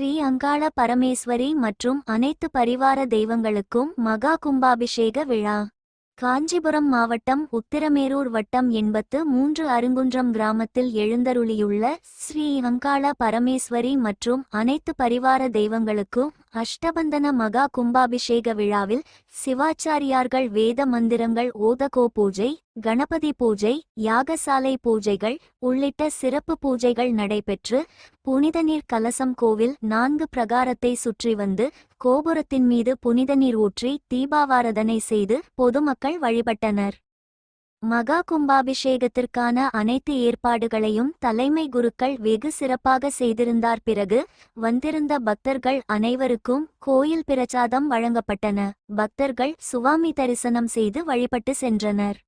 ஸ்ரீ அங்காள பரமேஸ்வரி மற்றும் அனைத்து பரிவார தெய்வங்களுக்கும் மகா கும்பாபிஷேக விழா. காஞ்சிபுரம் மாவட்டம் உத்திரமேரூர் வட்டம் எண்பத்து மூன்று அருங்குன்றம் கிராமத்தில் எழுந்தருளியுள்ள ஸ்ரீ அங்காள பரமேஸ்வரி மற்றும் அனைத்து பரிவார தெய்வங்களுக்கும் அஷ்டபந்தன மகா கும்பாபிஷேக விழாவில் சிவாச்சாரியார்கள் வேத மந்திரங்கள் ஓதகோ பூஜை கணபதி பூஜை யாகசாலை பூஜைகள் உள்ளிட்ட சிறப்பு பூஜைகள் நடைபெற்று புனித நீர் கலசம் கோவில் நான்கு பிரகாரத்தை சுற்றி வந்து கோபுரத்தின் மீது புனித நீர் ஊற்றி தீபாவாரதனை செய்து பொதுமக்கள் வழிபட்டனர். மகா கும்பாபிஷேகத்திற்கான அனைத்து ஏற்பாடுகளையும் தலைமை குருக்கள் வெகு சிறப்பாக செய்திருந்தார். பிறகு வந்திருந்த பக்தர்கள் அனைவருக்கும் கோயில் பிரசாதம் வழங்கப்பட்டன. பக்தர்கள் சுவாமி தரிசனம் செய்து வழிபட்டு சென்றனர்.